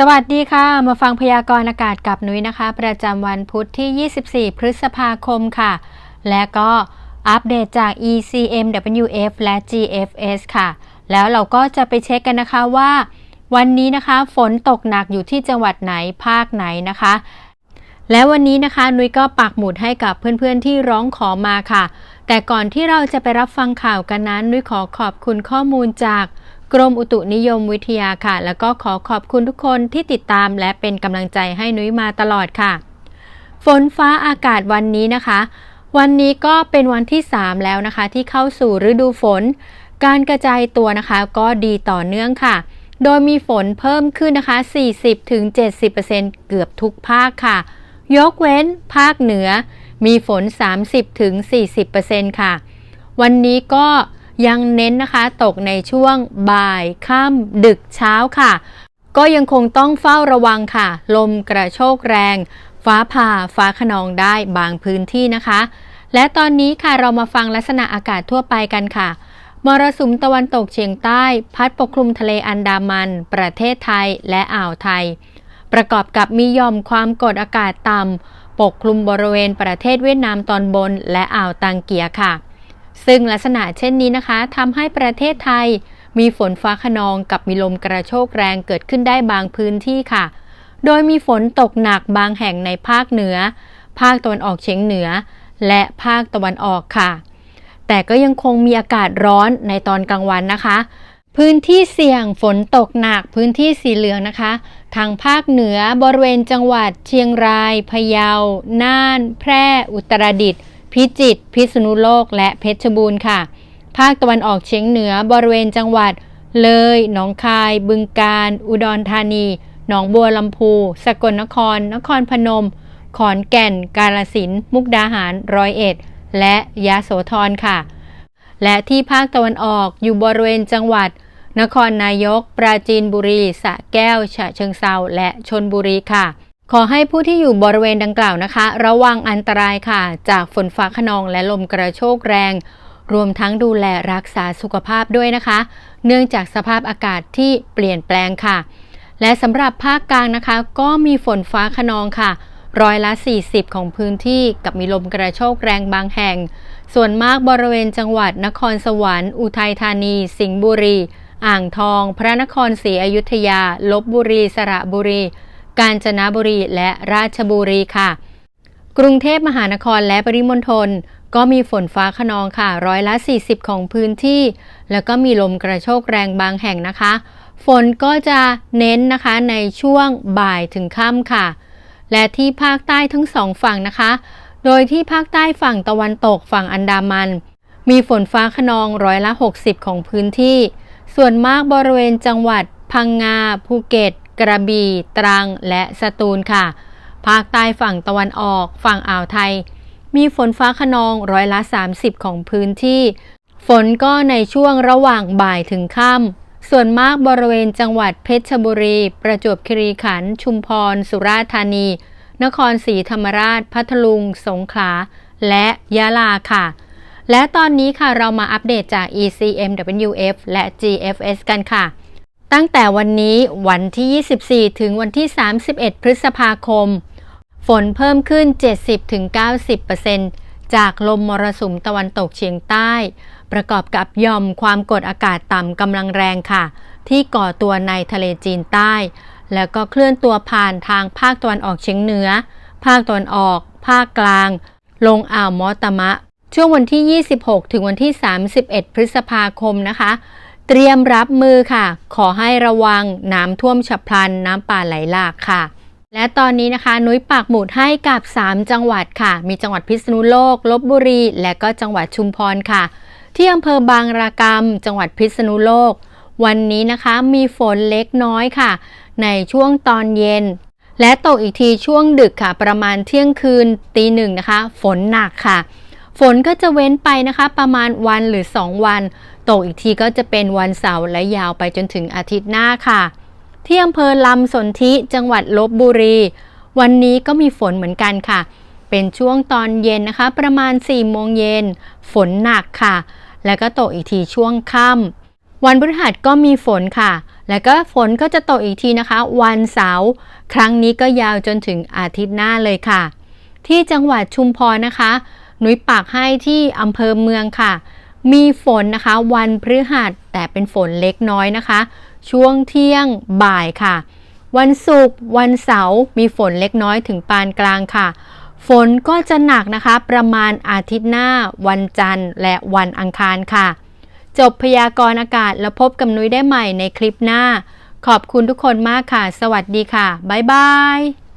สวัสดีค่ะ มาฟังพยากรณ์อากาศกับนุ้ยนะคะ ประจำวันพุธที่ 24 พฤษภาคมค่ะ และก็อัปเดตจาก ECMWF และ GFS ค่ะ แล้วเราก็จะไปเช็คกันนะคะว่า วันนี้นะคะฝนตกหนักอยู่ที่จังหวัดไหนภาคไหนนะคะ และวันนี้นะคะนุ้ยก็ปักหมุดให้กับเพื่อนๆที่ร้องขอมาค่ะ แต่ก่อนที่เราจะไปรับฟังข่าวกันนั้นนุ้ยขอขอบคุณข้อมูลจาก กรมอุตุนิยมวิทยาค่ะ แล้วก็ขอขอบคุณทุกคนที่ติดตามและเป็นกำลังใจให้นุ้ยมาตลอดค่ะ ฝนฟ้าอากาศวันนี้นะคะ วันนี้ก็เป็นวันที่ 3 แล้วนะคะ ที่เข้าสู่ฤดูฝน การกระจายตัวนะคะก็ดีต่อเนื่องค่ะ โดยมีฝนเพิ่มขึ้นนะคะ 40-70%เกือบทุกภาคค่ะ ยกเว้นภาคเหนือ มีฝน 30-40%ค่ะ วันนี้ก็ ยังเน้นนะคะตกในช่วงบ่ายค่ำดึกเช้าค่ะ ก็ยังคงต้องเฝ้าระวังค่ะ ลมกระโชกแรง ฟ้าผ่าฟ้าขนองได้บางพื้นที่นะคะ และตอนนี้ค่ะเรามาฟังลักษณะอากาศทั่วไปกันค่ะมรสุมตะวันตกเฉียงใต้ พัดปกคลุมทะเลอันดามัน ประเทศไทยและอ่าวไทย ประกอบกับมีย่อมความกดอากาศต่ำปกคลุมบริเวณประเทศเวียดนามตอนบนและอ่าวตังเกียค่ะ ซึ่งลักษณะเช่นนี้นะคะทำให้ประเทศไทย มีฝนฟ้าขนองกับมีลมกระโชกแรงเกิดขึ้นได้บางพื้นที่ค่ะ โดยมีฝนตกหนักบางแห่งในภาคเหนือ ภาคตะวันออกเฉียงเหนือ และภาคตะวันออกค่ะ แต่ก็ยังคงมีอากาศร้อนในตอนกลางวันนะคะ พื้นที่เสี่ยงฝนตกหนักพื้นที่สีเหลืองนะคะ ทางภาคเหนือบริเวณจังหวัด เชียงราย พะเยา น่าน แพร่ อุตรดิตถ์ พิจิตรพิษณุโลกและเพชรบูรณ์ค่ะ ภาคตะวันออกเฉียงเหนือบริเวณจังหวัด เลย หนองคาย บึงกาฬอุดรธานี หนองบัวลำพู สกลนคร นครพนม ขอนแก่น กาฬสินมุกดาหารร้อยเอ็ด และยะโสธรค่ะ และที่ภาคตะวันออกอยู่บริเวณจังหวัด นครนายก ปราจีนบุรีสระแก้ว ฉะเชิงเซาและชนบุรีค่ะ ขอให้ผู้ที่อยู่บริเวณดังกล่าวนะคะ ระวังอันตรายค่ะ จากฝนฟ้าขนองและลมกระโชกแรง รวมทั้งดูแลรักษาสุขภาพด้วยนะคะ เนื่องจากสภาพอากาศที่เปลี่ยนแปลงค่ะ และสำหรับภาคกลางนะคะ ก็มีฝนฟ้าขนองค่ะร้อยละ 40 ของพื้นที่กับมีลมกระโชกแรงบางแห่ง ส่วนมากบริเวณจังหวัดนครสวรรค์อุทัยธานี สิงห์บุรี อ่างทอง พระนครศรีอยุธยา ลบบุรี สระบุรี กาญจนบุรีและราชบุรีค่ะ กรุงเทพมหานครและปริมณฑลก็มีฝนฟ้าขนองค่ะร้อยละ 40 ของพื้นที่ แล้วก็มีลมกระโชกแรงบางแห่งนะคะ ฝนก็จะเน้นนะคะในช่วงบ่ายถึงค่ำค่ะ และที่ภาคใต้ทั้งสองฝั่งนะคะ โดยที่ภาคใต้ฝั่งตะวันตกฝั่งอันดามัน มีฝนฟ้าขนองร้อยละ 60 ของพื้นที่ ส่วนมากบริเวณจังหวัดพังงาภูเก็ต กระบี่ตรังและสตูลค่ะ ภาคใต้ฝั่งตะวันออก ฝั่งอ่าวไทย มีฝนฟ้าขนองร้อยละ 30 ของพื้นที่ ฝนก็ในช่วงระหว่างบ่ายถึงค่ำส่วนมากบริเวณจังหวัดเพชรบุรี ประจวบคีรีขันธ์ชุมพร สุราษฎร์ธานี นครศรีธรรมราช พัทลุง สงขลา และยะลาค่ะและตอนนี้ค่ะเรามาอัปเดตจาก ECMWF และ GFS กันค่ะ ตั้งแต่วันนี้วันที่ 24 ถึงวันที่ 31 พฤษภาคม ฝนเพิ่มขึ้น 70-90%จากลมมรสุมตะวันตกเฉียงใต้ ประกอบกับย่อมความกดอากาศต่ำกำลังแรงค่ะ ที่ก่อตัวในทะเลจีนใต้ แล้วก็เคลื่อนตัวผ่านทางภาคตะวันออกเฉียงเหนือ ภาคตะวันออก ภาคกลาง ลงอ่าวมอตมะ ช่วงวันที่ 26 ถึงวันที่ 31 พฤษภาคมนะคะ เตรียมรับมือค่ะ ขอให้ระวังน้ำท่วมฉับพลันน้ำป่าไหลหลากค่ะ และตอนนี้นะคะนุ้ยปากหมุดให้กับ 3 จังหวัดค่ะ มีจังหวัดพิษณุโลกลบบุรี และก็จังหวัดชุมพรค่ะ ที่อำเภอบางรากรรม จังหวัดพิษณุโลก วันนี้นะคะมีฝนเล็กน้อยค่ะ ในช่วงตอนเย็น และตกอีกทีช่วงดึกค่ะ ประมาณเที่ยงคืนตีหนึ่งนะคะ ฝนหนักค่ะฝนก็จะเว้นไปนะคะประมาณวันหรือ 2 วัน ตกอีกทีก็จะเป็นวันเสาร์และยาวไปจนถึงอาทิตย์หน้าค่ะ ที่อำเภอลำสนธิจังหวัดลบบุรี วันนี้ก็มีฝนเหมือนกันค่ะ เป็นช่วงตอนเย็นนะคะ ประมาณ4โมงเย็น ฝนหนักค่ะ แล้วก็ตกอีกทีช่วงค่ำวันพฤหัสก็มีฝนค่ะ แล้วก็ฝนก็จะตกอีกทีนะคะ วันเสาร์ครั้งนี้ก็ยาวจนถึงอาทิตย์หน้าเลยค่ะ ที่จังหวัดชุมพรนะคะ หนุยปากให้ที่อำเภอเมืองค่ะ มีฝนนะคะวันพฤหัสแต่เป็นฝนเล็กน้อยนะคะ ช่วงเที่ยงบ่ายค่ะ วันศุกร์วันเสาร์มีฝนเล็กน้อยถึงปานกลางค่ะ ฝนก็จะหนักนะคะ ประมาณอาทิตย์หน้า วันจันทร์ และวันอังคารค่ะ จบพยากรณ์อากาศแล้วพบกับนุ้ยได้ใหม่ในคลิปหน้า ขอบคุณทุกคนมากค่ะ สวัสดีค่ะ บ๊ายบาย